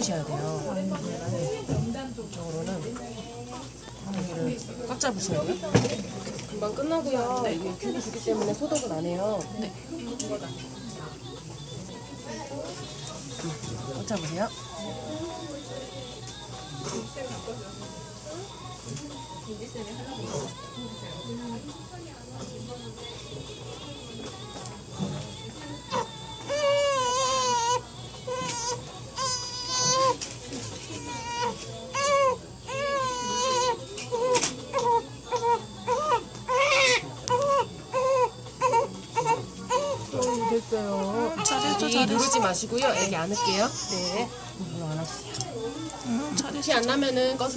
잡으셔야 돼요. 이쪽으로는 여기를 꽉 잡으셔야 돼요. 금방 끝나고요. 네. 이게 균이 주기 때문에 소독은 안 해요. 네. 꽉 잡으세요. 됐어요. 잘했어, 이 잘했어. 누르지 마시고요. 애기 안을게요. 네. 물안 왔어요. 응, 잘했어. 티 안 나면은 꺼서